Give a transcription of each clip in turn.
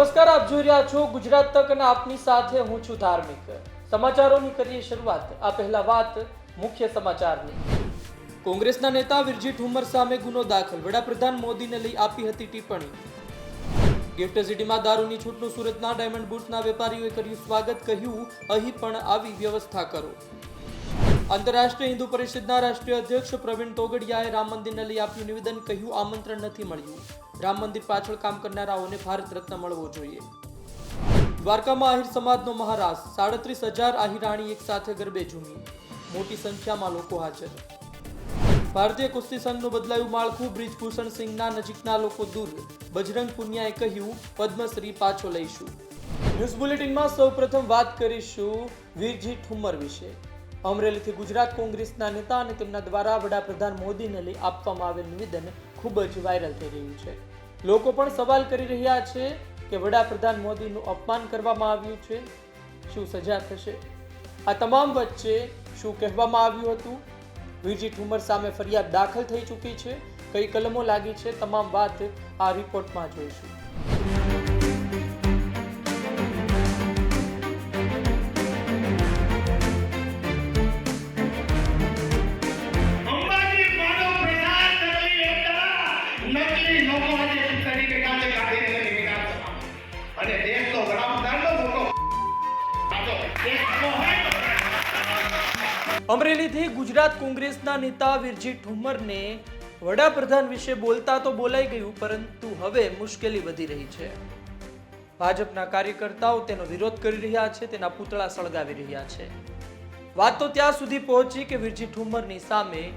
નમસ્કાર, આપ જોઈ રહ્યા છો ગુજરાત તક અને આપની સાથે હું છું ધાર્મિક. સમાચારોની કરીએ શરૂઆત. આ પહેલા વાત મુખ્ય સમાચારની. કોંગ્રેસના નેતા વિરજી ઠુમર સામે ગુનો દાખલ. વડાપ્રધાન મોદીને લઈ આપી હતી ટિપ્પણી. ગિફ્ટ સિટીમાં દારૂની છૂટનું સુરતના ડાયમંડ બુટ્સના વેપારીઓએ કર્યું સ્વાગત, કહ્યું, અહીં પણ આવી વ્યવસ્થા કરો. આંતરરાષ્ટ્રીય હિન્દુ પરિષદના રાષ્ટ્રીય અધ્યક્ષ પ્રવીણ તોગડિયાએ રામ મંદિરને લઈ આપ્યું નિવેદન, કહ્યું, આમંત્રણ નથી મળ્યું. રામ મંદિર પાછળ કામ કરનારાઓને ભારત રત્ન મળવો જોઈએ. દ્વારકામાં આહિર સમાજનો મહારાજ સાડત્રીસ હજાર આહિરાણી એક સાથે ગરબે ઝૂમી. મોટી સંખ્યામાં લોકો હાજર. ભારતીય કુસ્તી સંઘનું બદલાયું માળખું બ્રિજભૂષણ સિંઘના નજીકના લોકો દૂર. બજરંગ પુનિયાએ કહ્યું, પદ્મશ્રી પાછો લઈશું. ન્યૂઝ બુલેટિનમાં સૌપ્રથમ વાત કરીશું વીરજી ઠુમ્મર વિશે. અમરેલીથી ગુજરાત કોંગ્રેસના નેતા અને તેમના દ્વારા વડાપ્રધાન મોદીને લઈ આપવામાં આવેલ નિવેદન ખૂબ જ વાયરલ થઈ રહ્યું છે. લોકો પણ સવાલ કરી રહ્યા છે કે વડાપ્રધાન મોદીનું અપમાન કરવામાં આવ્યું છે. શું સજા થશે? આ તમામ વચ્ચે શું કહેવામાં આવ્યું હતું? વીરજી ઠુમર સામે ફરિયાદ દાખલ થઈ ચૂકી છે. કઈ કલમો લાગી છે? તમામ વાત આ રિપોર્ટમાં જોઈશું. અમરેલીથી ગુજરાત કોંગ્રેસના નેતા વિરજી ઠુમ્મરને વડાપ્રધાન વિશે બોલતા તો બોલાઈ ગયું, પરંતુ હવે મુશ્કેલી વધી રહી છે. ભાજપના કાર્યકર્તાઓ તેનો વિરોધ કરી રહ્યા છે, તેના પૂતળા સળગાવી રહ્યા છે. વાત તો ત્યાં સુધી પહોંચી કે વિરજી ઠુમ્મરની સામે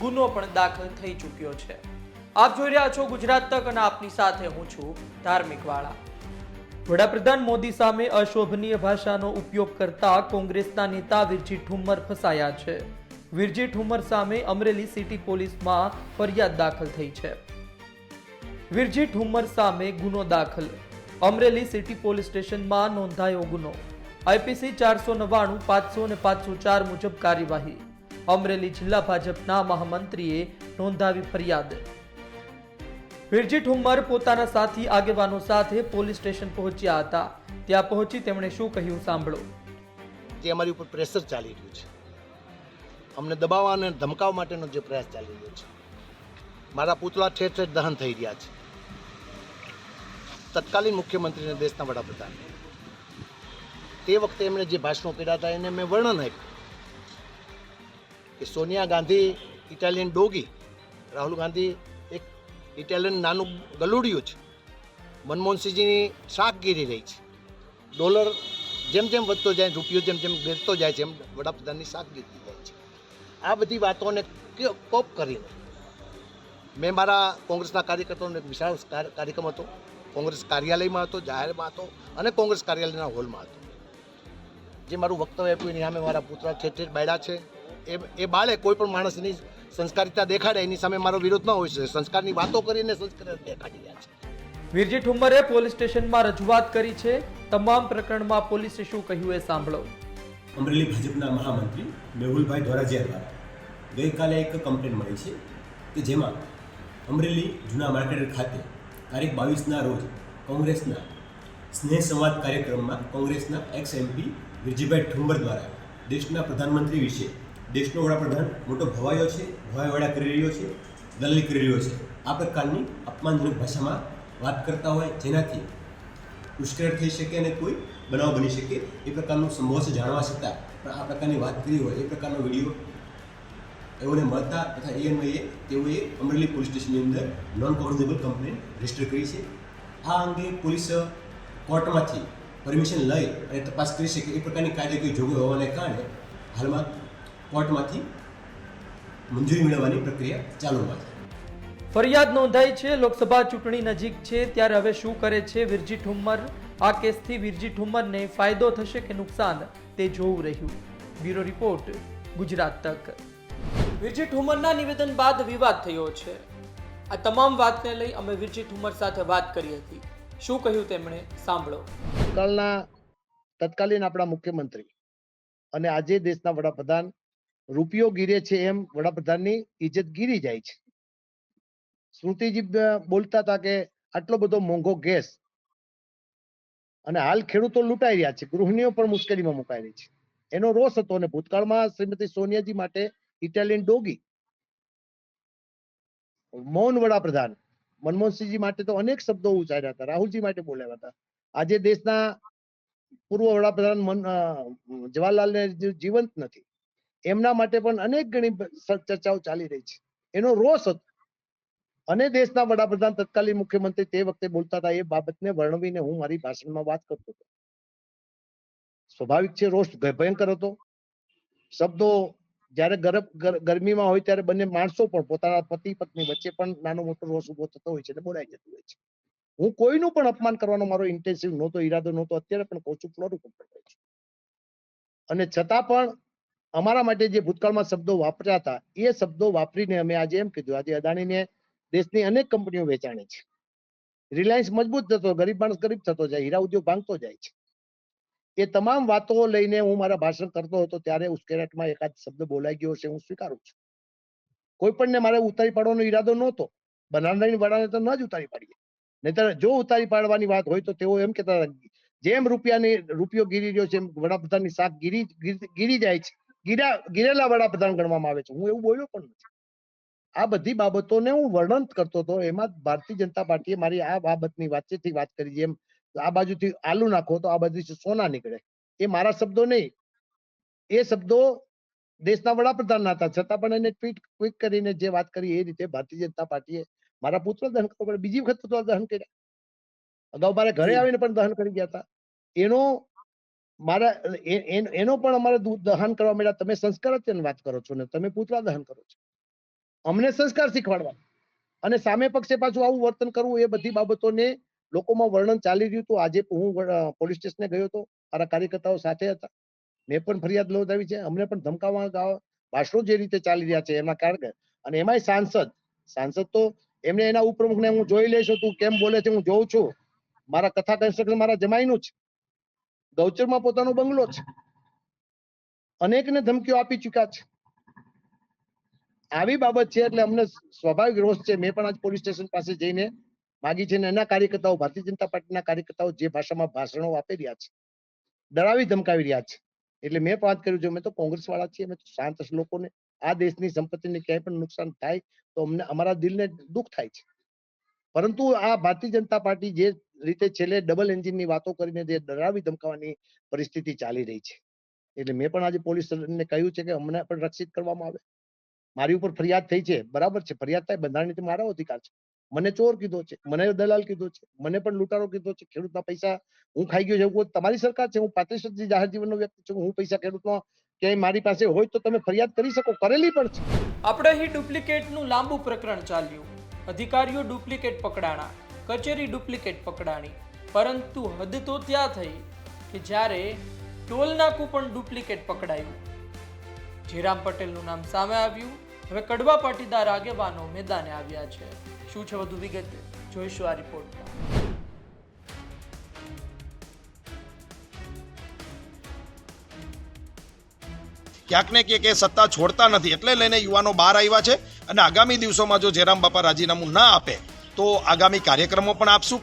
ગુનો પણ દાખલ થઈ ચૂક્યો છે. આપ જોઈ રહ્યા છો ગુજરાત તક અને આપની સાથે હું છું ધાર્મિક વાળા. વડાપ્રધાન મોદી સામે અશોભનીય ભાષાનો ઉપયોગ કરતા કોંગ્રેસના નેતા વિરજી ઠુમ્મર ફસાયા છે. વિરજી ઠુમ્મર સામે અમરેલી સિટી પોલીસમાં ફરિયાદ દાખલ થઈ છે. વિરજી ઠુમ્મર સામે ગુનો દાખલ. અમરેલી સિટી પોલીસ સ્ટેશનમાં નોંધાયો ગુનો. આઈપીસી ચારસો નવ્વાણું, પાંચસો ને પાંચસો ચાર મુજબ કાર્યવાહી. અમરેલી જિલ્લા ભાજપના મહામંત્રીએ નોંધાવી ફરિયાદ. વિરજી ઠુમ્મર પોતાના સાથી આગેવાનો સાથે પોલીસ સ્ટેશન પહોંચ્યા હતા. ત્યાં પહોંચી તેમણે શું કહ્યું સાંભળો. જે અમારી ઉપર પ્રેશર ચાલી રહ્યું છે. અમને દબાવવા અને ધમકાવવા માટેનો જે પ્રયાસ ચાલી રહ્યો છે. મારા પૂતળા ઠેર ઠેર દહન થઈ રહ્યા છે. તત્કાલીન મુખ્યમંત્રીને દેશના વડાપ્રધાન. તે વખતે એમણે જે ભાષણો કર્યા હતા એને મેં વર્ણન આપ્યું. કે Sonia Gandhi, Italian doggy, Rahul Gandhi Italian નાનું ગલુડિયું છે. મનમોહનસિંહજીની શાકગીરી રહી છે. ડોલર જેમ જેમ વધતો જાય, રૂપિયો જેમ જેમ ઘટતો જાય છે, એમ વડાપ્રધાનની શાકગીરી જાય છે. આ બધી વાતોને કોપ કરીને મેં મારા કોંગ્રેસના કાર્યકર્તાઓનો એક વિશાળ કાર્યક્રમ હતો. કોંગ્રેસ કાર્યાલયમાં હતો, જાહેરમાં હતો અને કોંગ્રેસ કાર્યાલયના હોલમાં હતો. જે મારું વક્તવ્ય આપ્યું એની સામે મારા પુત્ર ઠેર ઠેર છે. એ એ બાળે કોઈ પણ માણસની સંસ્કારિતા દેખાડે એની સામે મારો વિરોધ ન હોય છે સંસ્કારની વાતો કરીને સંસ્કાર દેખાડી રહ્યા છે. વિરજી ઠુમ્મરે પોલીસ સ્ટેશનમાં રજૂઆત કરી છે. તમામ પ્રકરણમાં પોલીસે શું કહ્યું એ સાંભળો. અમરેલી ભાજપના મહામંત્રી મેહુલભાઈ ધોરાજીયા દ્વારા ગઈકાલે એક કમ્પ્લેન મળી છે કે જેમાં અમરેલી જૂના માર્કેટ ખાતે તારીખ બાવીસના રોજ કોંગ્રેસના સ્નેહ સંવાદ કાર્યક્રમમાં કોંગ્રેસના એક્સ એમપી વિરજીભાઈ ઠુંબર દ્વારા દેશના પ્રધાનમંત્રી વિશે દેશનો વડાપ્રધાન મોટો ભવાયો છે ભવાયવાડા કરી રહ્યો છે દલાલી કરી રહ્યો છે. આ પ્રકારની અપમાનજનક ભાષામાં વાત કરતા હોય જેનાથી ઉશ્કેર થઈ શકે અને કોઈ બનાવ બની શકે એ પ્રકારનું સંભવ જાણવા છતાં. પણ આ પ્રકારની વાત કરી હોય એ પ્રકારનો વીડિયો એઓને મળતા તથા એ તેઓએ અમરેલી પોલીસ સ્ટેશનની અંદર નોન કોગ્નિઝેબલ કમ્પ્લેન રજિસ્ટર કરી છે. આ અંગે પોલીસ કોર્ટમાંથી પરમિશન લઈ અને તપાસ કરી શકે એ પ્રકારની કાયદેકીય જોગવાઈ હોવાને કારણે હાલમાં કોર્ટમાંથી મંજૂરી મેળવવાની પ્રક્રિયા ચાલુમાં છે ફરિયાદ નોંધાઈ છે લોકસભા ચૂંટણી નજીક છે ત્યારે હવે શું કરે છે વિરજી ઠુમ્મર? આ કેસથી વિરજી ઠુમ્મરને ફાયદો થશે કે નુકસાન? તે જોવું રહ્યું. બ્યુરો રિપોર્ટ ગુજરાત તક. વિરજી ઠુમ્મરના નિવેદન બાદ વિવાદ થયો છે. આ તમામ વાતને લઈ અમે વિરજી ઠુમ્મર સાથે વાત કરી હતી. શું કહ્યું તેમણે? સાંભળો. ભૂતકાળના તત્કાલીન આપણા મુખ્યમંત્રી અને આજે દેશના વડાપ્રધાન રૂપિયો ગીરે છે એમ વડાપ્રધાનની ઇજ્જત ગીરી જાય છે. સ્મૃતિજી બોલતા હતા કે આટલો બધો મોંઘો ગેસ અને હાલ ખેડૂતો લૂંટાઈ રહ્યા છે, ગૃહિણીઓ પણ મુશ્કેલીમાં મુકાઈ રહી છે. એનો રોષ હતો અને ભૂતકાળમાં શ્રીમતી સોનિયાજી માટે ઇટાલિયન ડોગી. મૌન વડાપ્રધાન. મનમોહનસિંહજી માટે તો અનેક શબ્દો ઉચ્ચાર્યા હતા, રાહુલજી માટે બોલ્યા હતા. આજે દેશના પૂર્વ વડાપ્રધાન મન જવાહરલાલ જીવંત નથી. એમના માટે પણ અનેક ઘણી ચર્ચાઓ ચાલી રહી છે. એનો રોષ હતો. અને દેશના વડાપ્રધાન તત્કાલીન મુખ્યમંત્રી તે વખતે બોલતા હતા, એ બાબતને વર્ણવીને હું મારી ભાષણમાં વાત કરતો હતો. સ્વાભાવિક છે, રોષ ભયંકર હતો. શબ્દો જ્યારે ગરમ ગરમીમાં હોય ત્યારે બંને માણસો પણ પોતાના પતિ, પત્ની વચ્ચે પણ નાનો મોટો રોષ ઊભો થતો હોય છે અને બોલાઈ જતું હોય છે. હું કોઈનું પણ અપમાન કરવાનો મારો ઇન્ટેન્સિવ નહોતો, ઈરાદો નહોતો, અત્યારે પણ કહું છું, ફ્લોર ઉપર અને છતાં પણ અમારા માટે જે ભૂતકાળમાં શબ્દો વાપર્યા એ શબ્દો વાપરીને અમે આજે એમ કીધું આજે અદાણીને દેશની અનેક કંપનીઓ વેચાણી છે. રિલાયન્સ મજબૂત થતો ગરીબ માણસ ગરીબ થતો જાય હીરા ઉદ્યોગ ભાંગતો જાય છે. એ તમામ વાતો લઈને હું મારા ભાષણ કરતો હતો ત્યારે ઉશ્કેરાટમાં એકાદ શબ્દ બોલાઈ ગયો છે હું સ્વીકારું છું. કોઈ પણને મારે ઉતારી પાડવાનો ઈરાદો નહોતો. બનાવવાની વડાને તો ન જ ઉતારી પાડીએ. નહીતર જો ઉતારી પાડવાની વાત હોય તો તેઓ એમ હતા, જેમ રૂપિયાની રૂપિયો ગીરી રહ્યો છે એમ વડાપ્રધાનની શાક ગીરી- ગીરી જાય છે. ગીરા ગીરેલા વડાપ્રધાન ગણવામાં આવે છે. હું એવું બોલ્યો પણ નથી. આ બધી બાબતોને હું વર્ણન કરતો હતો. એમાં ભારતીય જનતા પાર્ટીએ મારી આ બાબતની વાતચીતથી વાત કરી જેમ આ બાજુથી આલુ નાખો તો આ બાજુથી સોના નીકળે. એ મારા શબ્દો નહીં. એ શબ્દો દેશના વડાપ્રધાનના હતા. છતાં પણ એને ટ્વીટ ક્વિક કરીને જે વાત કરી એ રીતે ભારતીય જનતા પાર્ટીએ મારા પુત્ર દહન કરવા બીજી વખત પુતળા દહન કર્યા. અગાઉ મારે ઘરે આવીને પણ દહન કરી ગયા હતા. એનો મારા એનો પણ અમારે દૂધ દહન કરવા મળ્યા. તમે સંસ્કાર હત્યાની વાત કરો છો ને, તમે પૂતળા દહન કરો છો. અમને સંસ્કાર શીખવાડવા. અને સામે પક્ષે પાછું આવું વર્તન કરવું એ બધી બાબતોને લોકોમાં વર્ણન ચાલી રહ્યું હતું. આજે હું પોલીસ સ્ટેશને ગયો હતો. મારા કાર્યકર્તાઓ સાથે હતા. મેં પણ ફરિયાદ નોંધાવી છે. અમને પણ ધમકાવવા ભાષણો જે રીતે ચાલી રહ્યા છે એના કારણે. અને એમાંય સાંસદ સાંસદ તો એમને એના ઉપપ્રમુખને હું જોઈ લઈશ તું કેમ બોલે છે હું જોઉં છું. મારા કથા કન્સ્ટ્રક્શન મારા જમાઈનું છે ગૌચરમાં પોતાનો બંગલો છે. અનેકને ધમકીઓ આપી ચુક્યા છે. આવી બાબત છે એટલે અમને સ્વાભાવિક રોષ છે. મેં પણ આજ પોલીસ સ્ટેશન પાસે જઈને માગી છે એના કાર્યકર્તાઓ, ભારતીય જનતા પાર્ટીના કાર્યકર્તાઓ જે ભાષામાં ભાષણો આપી રહ્યા છે, ડરાવી ધમકાવી રહ્યા છે. એટલે મેં વાત કર્યું છે અમે તો કોંગ્રેસ વાળા છીએ, અમે તો શાંત લોકોને આ દેશની સંપત્તિને ક્યાંય પણ નુકસાન થાય તો અમને અમારા દિલને દુઃખ થાય છે. પરંતુ આ ભારતીય જનતા પાર્ટી જે રીતે છેલ્લે ડબલ એન્જિનની વાતો કરીને જે ડરાવી ધમકાવવાની પરિસ્થિતિ ચાલી રહી છે. એટલે મેં પણ આજે પોલીસને કહ્યું છે કે અમને પણ રક્ષિત કરવામાં આવે. મારી ઉપર ફરિયાદ થઈ છે. બરાબર છે. ફરિયાદ થાય, બંધારણની રીતે મારો અધિકાર છે. મને ચોર કીધો છે, મને દલાલ કીધો છે, મને પણ લૂંટારો કીધો છે. ખેડૂતના પૈસા હું ખાઈ ગયો છે. તમારી સરકાર છે? હું પાંત્રીસ વર્ષથી જાહેર જીવનનો વ્યક્તિ છું. હું પૈસા ખેડૂતનો ક્યાંય મારી પાસે હોય તો તમે ફરિયાદ કરી શકો. કરેલી પણ છે. આપણે અહીં ડુપ્લિકેટનું લાંબુ પ્રકરણ ચાલ્યું. અધિકારીઓ ડુપ્લિકેટ પકડાણા. કચેરી ડુપ્લિકેટ પકડાણી. પરંતુ હદ તો ત્યાં થઈ કે જ્યારે ટોલ નાકું પણ ડુપ્લિકેટ પકડાયું. જીરામ પટેલનું નામ સામે આવ્યું. હવે કડવા પાટીદાર આગેવાનો મેદાને આવ્યા છે. શું છે વધુ વિગત? જોઈશું આ રિપોર્ટમાં. ક્યાંક ને ક્યાંક એ સત્તા છોડતા નથી. એટલે લઈને યુવાનો બહાર આવ્યા છે. અને આગામી દિવસોમાં જો જયરામ બાપા રાજીનામું ના આપે તો આગામી કાર્યક્રમો પણ આપશું.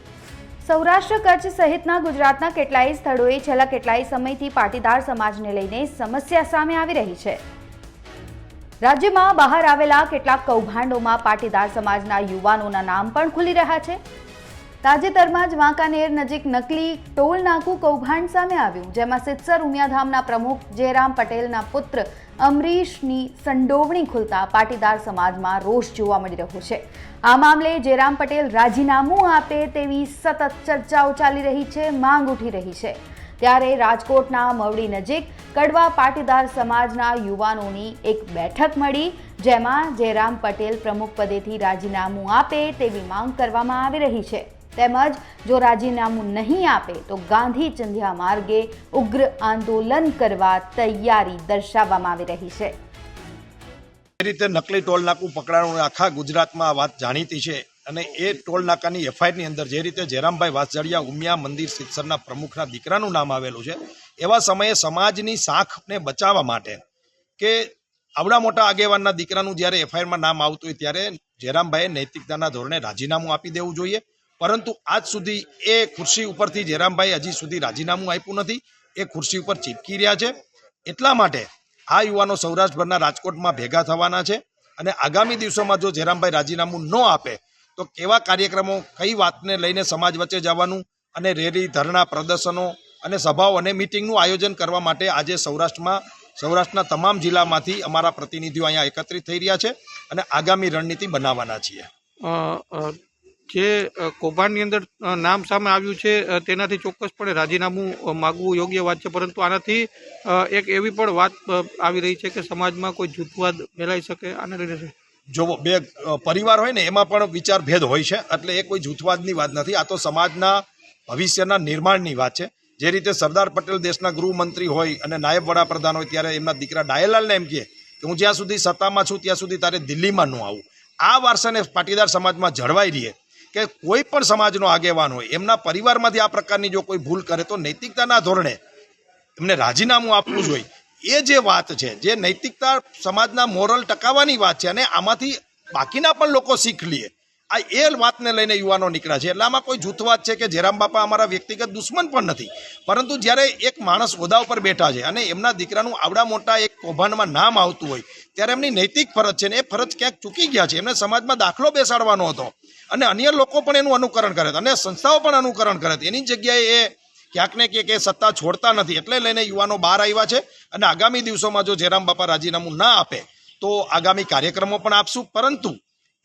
સૌરાષ્ટ્ર કચ્છ સહિતના ગુજરાતના કેટલાય સ્થળોએ છેલ્લા કેટલાય સમયથી પાટીદાર સમાજને લઈને સમસ્યા સામે આવી રહી છે. રાજ્યમાં બહાર આવેલા કેટલાક કૌભાંડોમાં પાટીદાર સમાજના યુવાનોના નામ પણ ખુલી રહ્યા છે. તાજેતરમાં જ વાંકાનેર નજીક નકલી ટોલ નાકું કૌભાંડ સામે આવ્યું, જેમાં સિત્સર ઉમિયાધામના પ્રમુખ જયરામ પટેલના પુત્ર અમરીશની સંડોવણી ખુલતા પાટીદાર સમાજમાં રોષ જોવા મળી રહ્યો છે. આ મામલે જયરામ પટેલ રાજીનામું આપે તેવી સતત ચર્ચાઓ ચાલી રહી છે, માંગ ઉઠી રહી છે. ત્યારે રાજકોટના મવડી નજીક કડવા પાટીદાર સમાજના યુવાનોની એક બેઠક મળી, જેમાં જયરામ પટેલ પ્રમુખ પદેથી રાજીનામું આપે તેવી માંગ કરવામાં આવી રહી છે. તેમજ જો રાજીનામું નહીં આપે તો ગાંધી ચંદ્યા માર્ગે ઉગ્ર આંદોલન કરવા તૈયારી દર્શાવવામાં આવી રહી છે. એ રીતે નકલી ટોલ નાકું પકડાણું આખા ગુજરાતમાં આ વાત જાણીતી છે અને એ ટોલ નાકાની એફઆઈઆરની અંદર જે રીતે જયરામભાઈ વાસજડિયા ઉમિયા મંદિર સિત્સરના પ્રમુખના દીકરાનું નામ આવેલું છે, એવા સમયે સમાજની સાખને બચાવવા માટે કે આવડા મોટા આગેવાનના દીકરાનું જ્યારે એફઆઈઆરમાં નામ આવતું હોય ત્યારે જયરામભાઈએ નૈતિકતાના ધોરણે રાજીનામું આપી દેવું જોઈએ. પરંતુ આજ સુધી એ ખુરશી ઉપરથી જયરામભાઈ હજી સુધી રાજીનામું આપ્યું નથી. એ ખુરશી ઉપર ચીપકી રહ્યા છે. એટલા માટે આ યુવાનો સૌરાષ્ટ્રભરના રાજકોટમાં ભેગા થવાના છે અને આગામી દિવસોમાં જો જયરામભાઈ રાજીનામું ન આપે, તો કેવા કાર્યક્રમો, કઈ વાતને લઈને સમાજ વચ્ચે જવાનું અને રેલી, ધરણા, પ્રદર્શનો અને સભાઓ અને મિટિંગનું આયોજન કરવા માટે આજે સૌરાષ્ટ્રમાં, સૌરાષ્ટ્રના તમામ જિલ્લામાંથી અમારા પ્રતિનિધિઓ અહીંયા એકત્રિત થઈ રહ્યા છે અને આગામી રણનીતિ બનાવવાના છીએ. જે કૌભાંડની અંદર નામ સામે આવ્યું છે તેનાથી ચોક્કસપણે રાજીનામું માગવું યોગ્ય વાત છે. પરંતુ આનાથી એક એવી પણ વાત આવી રહી છે કે સમાજમાં કોઈ જૂથવાદ ફેલાઈ શકે આને લઈને જો બે પરિવાર હોય ને, એમાં પણ વિચાર ભેદ હોય છે. એટલે એ કોઈ જૂથવાદની વાત નથી. આ તો સમાજના, ભવિષ્યના નિર્માણની વાત છે. જે રીતે સરદાર પટેલ દેશના ગૃહમંત્રી હોય અને નાયબ વડાપ્રધાન હોય, ત્યારે એમના દીકરા ડાયલાલને એમ કહે કે હું જ્યાં સુધી સત્તામાં છું, ત્યાં સુધી તારે દિલ્હીમાં ન આવું. આ વારસાને પાટીદાર સમાજમાં જળવાઈ રહીએ. કે કોઈ પણ સમાજનો આગેવાન હોય, એમના પરિવારમાંથી આ પ્રકારની જો કોઈ ભૂલ કરે તો નૈતિકતાના ધોરણે એમને રાજીનામું આપવું જોઈએ. એ જે વાત છે, જે નૈતિકતા સમાજના મોરલ ટકાવવાની વાત છે અને આમાંથી બાકીના પણ લોકો શીખ લે. આ એ વાતને લઈને યુવાનો નીકળ્યા છે. એટલે આમાં કોઈ જૂથવાદ છે કે જેરામ બાપા અમારા વ્યક્તિગત દુશ્મન પણ નથી. પરંતુ જ્યારે એક માણસ હોદ્દા ઉપર બેઠા છે અને એમના દીકરાનું આવડા મોટા એક કૌભાંડમાં નામ આવતું હોય, ત્યારે એમની નૈતિક ફરજ છે ને એ ફરજ ક્યાંક ચૂકી ગયા છે. એમને સમાજમાં દાખલો બેસાડવાનો હતો. અને અન્ય લોકો પણ એનું અનુકરણ કરે અને સંસ્થાઓ પણ અનુકરણ કરે એની જગ્યાએ એ ક્યાંક ને ક્યાંક એ સત્તા છોડતા નથી. એટલે લઈને યુવાનો બહાર આવ્યા છે અને આગામી દિવસોમાં જો જયરામ બાપા રાજીનામું ના આપે, તો આગામી કાર્યક્રમો પણ આપશું. પરંતુ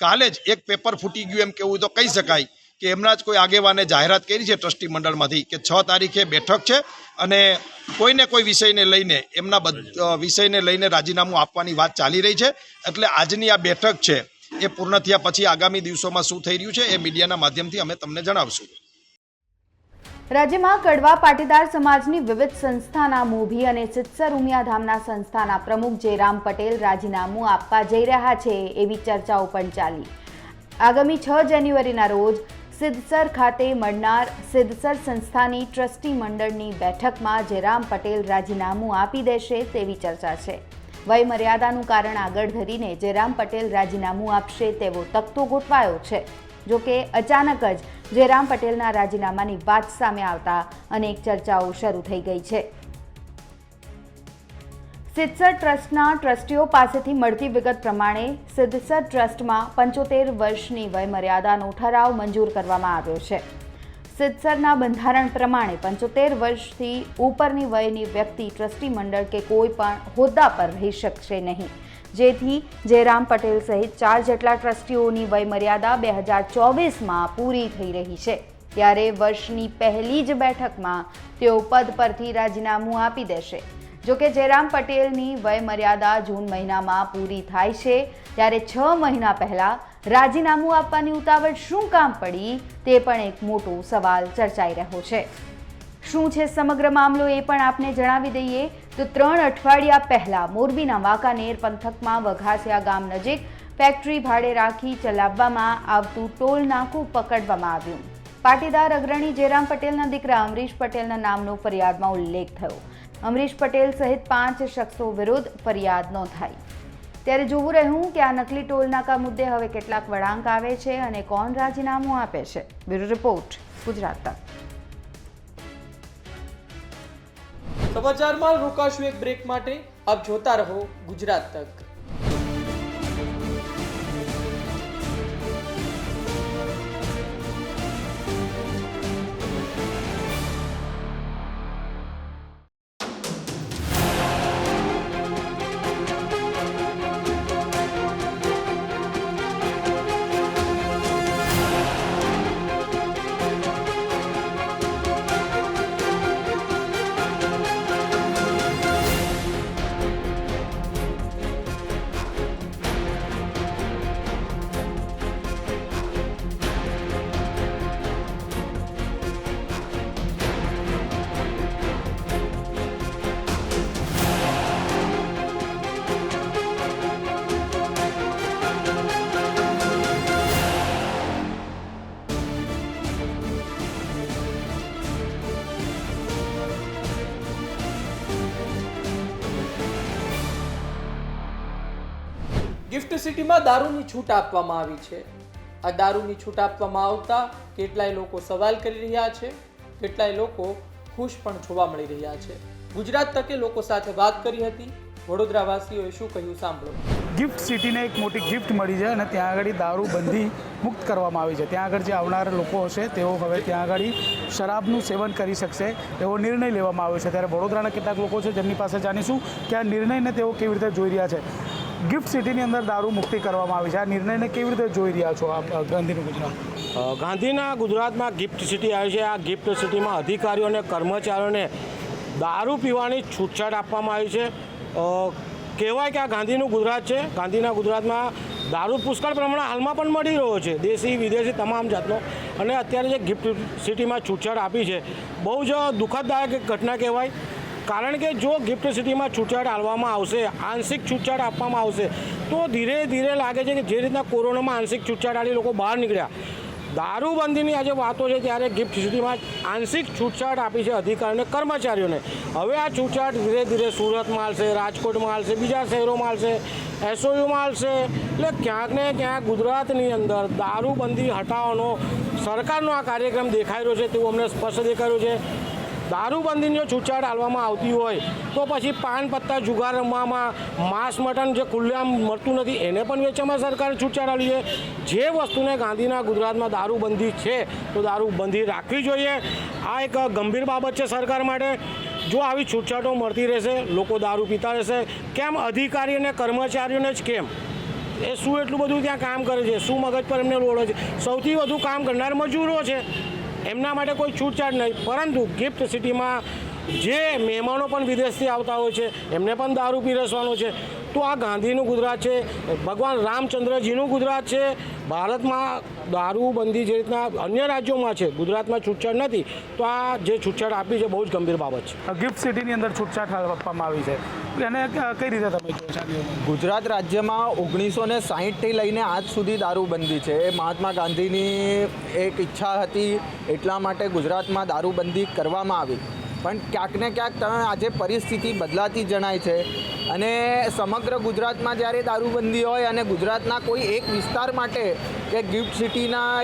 કાલે જ એક પેપર ફૂટી ગયું એમ કેવું તો કહી શકાય કે એમના જ કોઈ આગેવાને જાહેરાત કરી છે ટ્રસ્ટી મંડળમાંથી કે છ તારીખે બેઠક છે અને કોઈને કોઈ વિષયને લઈને, એમના બધ- વિષયને લઈને રાજીનામું આપવાની વાત ચાલી રહી છે. એટલે આજની આ બેઠક છે એ પૂર્ણ થયા પછી આગામી દિવસોમાં શું થઈ રહ્યું છે એ મીડિયાના માધ્યમથી અમે તમને જણાવશું. રાજ્યમાં કડવા પાટીદાર સમાજની વિવિધ સંસ્થાના મોભી અને સિત્સર ઉમિયાધામના સંસ્થાના પ્રમુખ જયરામ પટેલ રાજીનામું આપવા જઈ રહ્યા છે એવી ચર્ચાઓ પણ ચાલી. આગામી છ જાન્યુઆરીના રોજ સિદ્ધસર ખાતે મળનાર સિદ્ધસર સંસ્થાની ટ્રસ્ટી મંડળની બેઠકમાં જયરામ પટેલ રાજીનામું આપી દેશે તેવી ચર્ચા છે. વય મર્યાદાનું કારણ આગળ ધરીને જયરામ પટેલ રાજીનામું આપશે તેવો તકતો ગોઠવાયો છે. જો કે અચાનક જ જયરામ પટેલના રાજીનામાની વાત સામે આવતા અનેક ચર્ચાઓ શરૂ થઈ ગઈ છે. સિદ્ધસર ટ્રસ્ટના ટ્રસ્ટીઓ પાસેથી મળતી વિગત પ્રમાણે સિદ્ધસર ટ્રસ્ટમાં પંચોતેર વર્ષની વયમર્યાદાનો ઠરાવ મંજૂર કરવામાં આવ્યો છે. સિદ્ધસરના બંધારણ પ્રમાણે પંચોતેર વર્ષથી ઉપરની વયની વ્યક્તિ ટ્રસ્ટી મંડળ કે કોઈ પણ હોદ્દા પર રહી શકશે નહીં. જેથી જયરામ પટેલ સહિત ચાર જેટલા ટ્રસ્ટીઓની વયમર્યાદા બે હજાર ચોવીસમાં પૂરી થઈ રહી છે. ત્યારે વર્ષની પહેલી જ બેઠકમાં તેઓ પદ પરથી રાજીનામું આપી દેશે. જોકે જયરામ પટેલની વયમર્યાદા જૂન મહિનામાં પૂરી થાય છે, ત્યારે છ મહિના પહેલા રાજીનામું આપવાની ઉતાવળ શું કામ પડી તે પણ એક મોટો સવાલ ચર્ચાઈ રહ્યો છે. શું છે સમગ્ર મામલો એ પણ આપને જણાવી દઈએ તો ત્રણ અઠવાડિયા પહેલા મોરબીના વાંકાનેર પંથકમાં વઘાસિયા ગામ નજીક ફેક્ટરી ભાડે રાખી ચલાવવામાં આવતું ટોલ નાકું પકડવામાં આવ્યું. પાટીદાર અગ્રણી જયરામ પટેલના દીકરા અમરીશ પટેલના નામનો ફરિયાદમાં ઉલ્લેખ થયો. અમરીશ પટેલ સહિત પાંચ શખ્સો વિરુદ્ધ ફરિયાદ નોંધાઈ. ત્યારે જોવું રહ્યું કે આ નકલી ટોલનાકા મુદ્દે હવે કેટલાક વળાંક આવે છે અને કોણ રાજીનામું આપે છે. બ્યુરો રિપોર્ટ, ગુજરાત તક. સમાચારમાં રોકાશું એક બ્રેક માટે. આપ જોતા રહો ગુજરાત તક. ગિફ્ટ સિટીમાં દારૂની છૂટ આપવામાં આવી છે. આ દારૂની છૂટ આપવામાં આવતા કેટલાય લોકો સવાલ કરી રહ્યા છે, કેટલાય લોકો ખુશ પણ જોવા મળી રહ્યા છે. ગુજરાત તકે લોકો સાથે વાત કરી હતી. વડોદરાવાસીઓએ શું કહ્યું સાંભળો. ગિફ્ટ સિટીને એક મોટી ગિફ્ટ મળી છે અને ત્યાં આગળ દારૂબંધી મુક્ત કરવામાં આવી છે. ત્યાં આગળ જે આવનાર લોકો હશે, તેઓ હવે ત્યાં આગળ શરાબનું સેવન કરી શકશે, એવો નિર્ણય લેવામાં આવ્યો છે. ત્યારે વડોદરાના કેટલાક લોકો છે, જેમની પાસે જાણીશું કે આ નિર્ણયને તેઓ કેવી રીતે જોઈ રહ્યા છે. ગિફ્ટ સિટીની અંદર દારૂ મુક્તિ કરવામાં આવી છે. આ નિર્ણયને કેવી રીતે જોઈ રહ્યા છો આપ ગાંધીનું ગુજરાત ગાંધીના ગુજરાતમાં ગિફ્ટ સિટી આવી છે. આ ગિફ્ટ સિટીમાં અધિકારીઓ અને કર્મચારીઓને દારૂ પીવાની છૂટછાટ આપવામાં આવી છે. કહેવાય કે આ ગાંધીનું ગુજરાત છે. ગાંધીના ગુજરાતમાં દારૂ પુષ્કળ પ્રમાણે હાલમાં પણ મળી રહ્યો છે. દેશી, વિદેશી તમામ જાતનો. અને અત્યારે જે ગિફ્ટ સિટીમાં છૂટછાટ આપી છે, બહુ જ દુઃખદદાયક ઘટના કહેવાય. કારણ કે જો ગિફ્ટ સિટીમાં છૂટછાટ આપવામાં આવશે, આંશિક છૂટછાટ આપવામાં આવશે, તો ધીરે ધીરે લાગે છે કે જે રીતના કોરોનામાં આંશિક છૂટછાટ આલી લોકો બહાર નીકળ્યા. દારૂબંધીની આજે વાતો છે ત્યારે ગિફ્ટ સિટીમાં આંશિક છૂટછાટ આપી છે અધિકારીઓને, કર્મચારીઓને. હવે આ છૂટછાટ ધીરે ધીરે સુરતમાં આવશે રાજકોટમાં આવશે બીજા શહેરોમાં આવશે એસઓયુમાં આવશે એટલે ક્યાંક ને ક્યાંક ગુજરાતની અંદર દારૂબંધી હટાવવાનો સરકારનો આ કાર્યક્રમ દેખાઈ રહ્યો છે તેવું અમને સ્પષ્ટ દેખાઈ રહ્યું છે. દારૂબંધીની છૂટછાટ આપવામાં આવતી હોય તો પછી પાન પત્તા જુગાર રમવામાં, માંસ મટન જે ખુલ્લેઆમ મળતું નથી, એને પણ વેચવામાં સરકારે છૂટછાટ આપી છે. જે વસ્તુને ગાંધીના ગુજરાતમાં દારૂબંધી છે, તો દારૂબંધી રાખવી જોઈએ. આ એક ગંભીર બાબત છે સરકાર માટે. જો આવી છૂટછાટો મળતી રહેશે, લોકો દારૂ પીતા રહેશે, કેમ અધિકારી અને કર્મચારીઓને જ કેમ? એ શું એટલું બધું ત્યાં કામ કરે છે? શું મગજ પર એમને લોડો છે? સૌથી વધુ કામ કરનાર મજૂરો છે. એમના માટે કોઈ છૂટછાટ નહીં. પરંતુ ગિફ્ટ સિટીમાં જે મહેમાનો પણ વિદેશથી આવતા હોય છે, એમને પણ દારૂ પીરસવાનો છે. તો આ ગાંધીનું ગુજરાત છે, ભગવાન રામચંદ્રજીનું ગુજરાત છે ભારતમાં દારૂબંધી જે રીતના અન્ય રાજ્યોમાં છે ગુજરાતમાં છૂટછાટ નથી તો આ જે છૂટછાટ આપી છે બહુ જ ગંભીર બાબત છે. ગિફ્ટ સિટીની અંદર છૂટછાટ આપવામાં આવી છે. એને કઈ રીતે તમે? ગુજરાત રાજ્યમાં ઓગણીસો ને સાહીઠથી લઈને આજ સુધી દારૂબંધી છે. એ મહાત્મા ગાંધીની એક ઈચ્છા હતી એટલા માટે ગુજરાતમાં દારૂબંધી કરવામાં આવી. પણ ક્યાંક ને ક્યાંક તમે આજે પરિસ્થિતિ બદલાતી જણાય છે. અને સમગ્ર ગુજરાતમાં જ્યારે દારૂબંધી હોય અને ગુજરાતના કોઈ એક વિસ્તાર માટે કે ગિફ્ટ સિટીના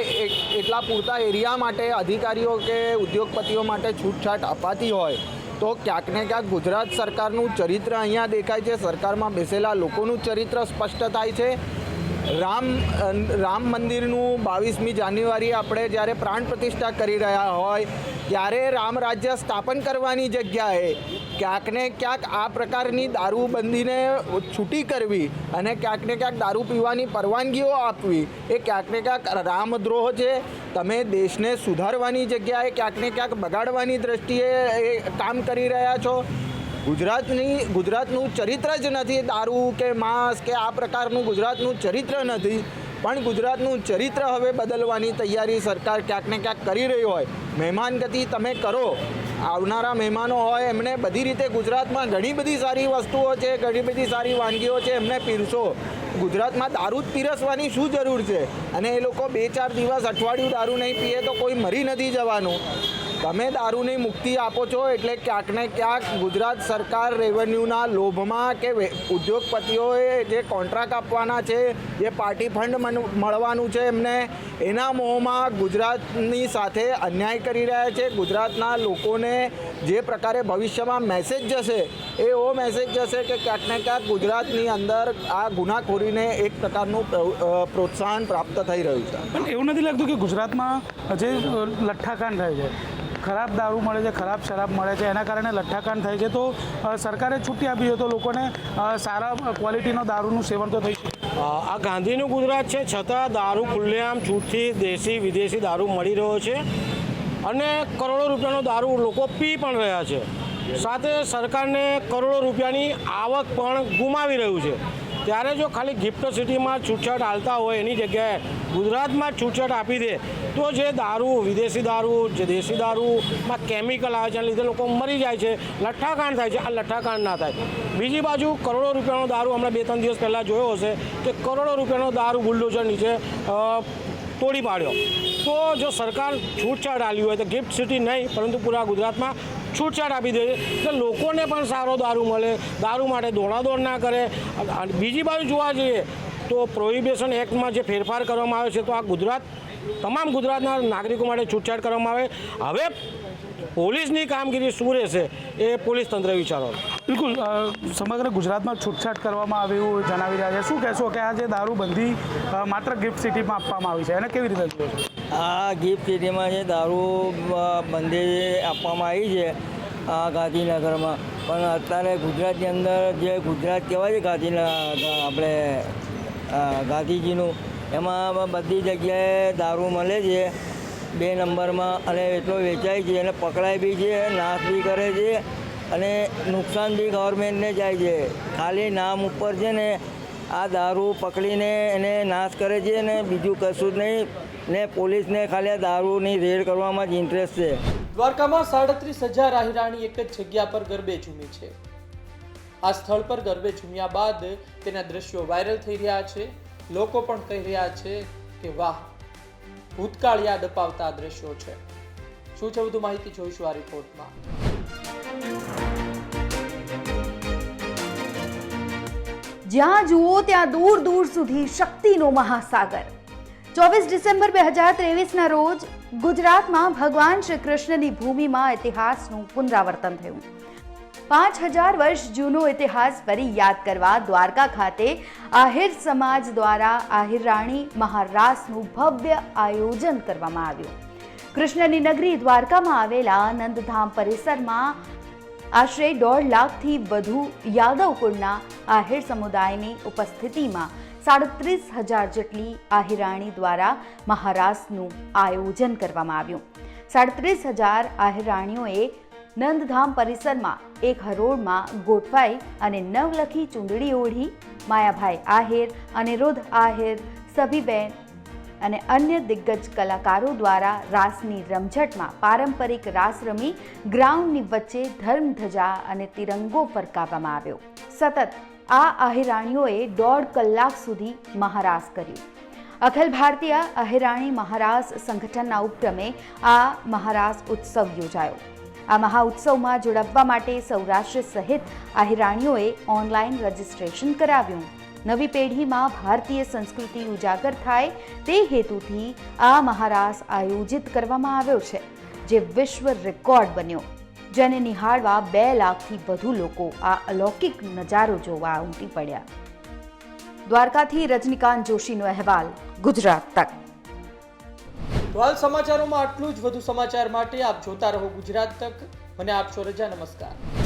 એટલા પૂરતા એરિયા માટે અધિકારીઓ કે ઉદ્યોગપતિઓ માટે છૂટછાટ અપાતી હોય, તો ક્યાંક ને ક્યાંક ગુજરાત સરકારનું ચરિત્ર અહીંયા દેખાય છે. સરકારમાં બેસેલા લોકોનું ચરિત્ર સ્પષ્ટ થાય છે. રામ રામ મંદિરનું બાવીસમી જાન્યુઆરી આપણે જ્યારે પ્રાણ પ્રતિષ્ઠા કરી રહ્યા હોય, ત્યારે રામ રાજ્ય સ્થાપન કરવાની જગ્યાએ ક્યાંક ને ક્યાંક આ પ્રકારની દારૂબંધીને છૂટી કરવી અને ક્યાંક ને ક્યાંક દારૂ પીવાની પરવાનગીઓ આપવી, એ ક્યાંક ને ક્યાંક રામદ્રોહ છે. તમે દેશને સુધારવાની જગ્યાએ ક્યાંક ને ક્યાંક બગાડવાની દ્રષ્ટિએ એ કામ કરી રહ્યા છો. ગુજરાતની ગુજરાતનું ચરિત્ર જ નથી દારૂ કે માંસ કે આ પ્રકારનું ગુજરાતનું ચરિત્ર નથી. પણ ગુજરાતનું ચરિત્ર હવે બદલવાની તૈયારી સરકાર ક્યાંક ને ક્યાંક કરી રહી હોય. મહેમાન ગતિ તમે કરો. આવનારા મહેમાનો હોય એમને બધી રીતે ગુજરાતમાં ઘણી બધી સારી વસ્તુઓ છે, ઘણી બધી સારી વાનગીઓ છે એમને પીરસો. ગુજરાતમાં દારૂ જ પીરસવાની શું જરૂર છે? અને એ લોકો બે ચાર દિવસ અઠવાડિયું દારૂ નહીં પીએ તો કોઈ મરી નથી જવાનું. તમે દારૂની મુક્તિ આપો છો એટલે ક્યાંક ને ક્યાંક ગુજરાત સરકાર રેવન્યુના લોભમાં કે ઉદ્યોગપતિઓએ જે કોન્ટ્રાક્ટ આપવાના છે, જે પાર્ટી ફંડ મળવાનું છે એમને, એના મોહમાં ગુજરાતની સાથે અન્યાય કરી રહ્યા છે. ગુજરાતના લોકોને જે પ્રકારે ભવિષ્યમાં મેસેજ જશે એ એવો મેસેજ જશે કે ક્યાંક ને ક્યાંક ગુજરાતની અંદર આ ગુનાખોરીને એક પ્રકારનું પ્રોત્સાહન પ્રાપ્ત થઈ રહ્યું છે. પણ એવું નથી લાગતું કે ગુજરાતમાં જે લઠ્ઠાકાંડ થાય છે. ખરાબ દારૂ મળે છે, ખરાબ શરાબ મળે છે, એના કારણે લઠ્ઠાકાંડ થાય છે. તો સરકારે છૂટી આપી છે, તો લોકોને સારા ક્વોલિટીનો દારૂનું સેવન તો થઈ શકે. આ ગાંધીનું ગુજરાત છે, છતાં દારૂ ખુલ્લેઆમ છૂટથી દેશી, વિદેશી દારૂ મળી રહ્યો છે. અને કરોડો રૂપિયાનો દારૂ લોકો પી પણ રહ્યા છે. સાથે સરકારને કરોડો રૂપિયાની આવક પણ ગુમાવી રહ્યું છે. ત્યારે જો ખાલી ગિફ્ટ સિટીમાં છૂટછાટ હાલતા હોય, એની જગ્યાએ ગુજરાતમાં છૂટછાટ આપી દે, તો જે દારૂ, વિદેશી દારૂ, જે દેશી દારૂમાં કેમિકલ આવે છે, એના લીધે લોકો મરી જાય છે, લઠ્ઠાકાંડ થાય છે, આ લઠ્ઠાકાંડ ના થાય. બીજી બાજુ કરોડો રૂપિયાનો દારૂ હમણાં બે ત્રણ દિવસ પહેલાં જોયો હશે કે કરોડો રૂપિયાનો દારૂ બુલડોઝર નીચે તોડી પાડ્યો. તો જો સરકાર છૂટછાટ આલી હોય તો ગિફ્ટ સિટી નહીં, પરંતુ પૂરા ગુજરાતમાં છૂટછાટ આપી દે એટલે લોકોને પણ સારો દારૂ મળે. દારૂ માટે દોડાદોડ ના કરે. બીજી બાજુ જોવા જઈએ તો પ્રોહિબિશન એક્ટમાં જે ફેરફાર કરવામાં આવે છે, તો આ ગુજરાત તમામ ગુજરાતના નાગરિકો માટે છૂટછાટ કરવામાં આવે. હવે પોલીસની કામગીરી શું રહેશે એ પોલીસ તંત્ર વિચારો. બિલકુલ સમગ્ર ગુજરાતમાં છૂટછાટ કરવામાં આવે એવું જણાવી રહ્યા છે. શું કહેશો કે આ જે દારૂબંધી માત્ર ગિફ્ટ સિટીમાં આપવામાં આવી છે? એને કેવી રીતે જુઓ છો? આ ગિફ્ટ સિટીમાં જે દારૂ બંધી આપવામાં આવી છે આ ગાંધીનગરમાં. પણ અત્યારે ગુજરાતની અંદર જે ગુજરાત કહેવાય છે ગાંધીનગર આપણે ગાંધીજીનું એમાં બધી જગ્યાએ દારૂ મળે છે. બે નંબરમાં અને એટલો વેચાય છે અને પકડાય બી છે, નાશ બી કરે છે અને નુકસાન બી ગવર્મેન્ટને જાય છે. ખાલી નામ ઉપર છે ને આ દારૂ પકડીને એને નાશ કરે છે ને બીજું કશું જ નહીં. ને પોલીસને ખાલી આ દારૂની રેડ કરવામાં જ ઇન્ટરેસ્ટ છે. દ્વારકામાં સાડત્રીસ હજાર આહિરાણી એક જ જગ્યા પર ગરબે ઝૂમી છે. આ સ્થળ પર ગરબે ઝૂમ્યા બાદ તેના દ્રશ્યો વાયરલ થઈ રહ્યા છે. લોકો પણ કહી રહ્યા છે કે વાહ ભૂતકાળ યાદ અપાવતા દ્રશ્યો છે. શું છે વધુ માહિતી જોઈશું આ રિપોર્ટમાં? જ્યાં જુઓ ત્યાં દૂર દૂર સુધી શક્તિનો મહાસાગર. ચોવીસ ડિસેમ્બર બે હજાર ત્રેવીસના રોજ ગુજરાતમાં ભગવાન શ્રી કૃષ્ણની ભૂમિમાં ઇતિહાસનું પુનરાવર્તન થયું. પાંચ હજાર વર્ષ જૂનો ઇતિહાસ ફરી યાદ કરવા દ્વારકા ખાતે આહિર સમાજ દ્વારા આહિર રાણી મહારાસનું ભવ્ય આયોજન કરવામાં આવ્યું. કૃષ્ણની નગરી દ્વારકામાં આવેલા નંદધામ પરિસરમાં આશરે દોઢ લાખથી વધુ યાદવ કુળના આહિર સમુદાયની ઉપસ્થિતિમાં સાડત્રીસ હજાર જેટલી આહિરાણી દ્વારા મહારાસનું આયોજન કરવામાં આવ્યું. સાડત્રીસ હજાર આહિરાણીઓએ નંદધામ પરિસરમાં એક હરોળમાં ગોઠવાઈ અને નવલખી ચૂંદડી ઓઢી માયાભાઈ આહિર, અનિરુદ્ધ આહિર સભીબેન અને અન્ય દિગ્ગજ કલાકારો દ્વારા રાસની રમઝટમાં પારંપરિક રાસ રમી ગ્રાઉન્ડની વચ્ચે ધર્મધજા અને તિરંગો ફરકાવવામાં આવ્યો. સતત આ અહિરાણીઓએ દોઢ કલાક સુધી મહારાસ કર્યું. અખિલ ભારતીય અહિરાણી મહારાસ સંગઠનના ઉપક્રમે આ મહારાસ ઉત્સવ યોજાયો. આ મહાઉત્સવમાં જોડાવવા માટે સૌરાષ્ટ્ર સહિત આહિરાણીઓએ ઓનલાઈન રજીસ્ટ્રેશન કરાવ્યું. નવી પેઢીમાં ભારતીય સંસ્કૃતિ ઉજાગર થાય તે હેતુથી આ મહારાસ આયોજિત કરવામાં આવ્યો છે, જે વિશ્વ રેકોર્ડ બન્યો. જેને નિહાળવા બે લાખથી વધુ લોકો આ અલૌકિક નજારો જોવા ઉમટી પડ્યા. દ્વારકાથી રજનીકાંત જોશીનો અહેવાલ, ગુજરાત તક. હાલ સમાચારોમાં આટલું જ. વધુ સમાચાર માટે આપ જોતા રહો ગુજરાત તક. મને આપશો રજા, નમસ્કાર.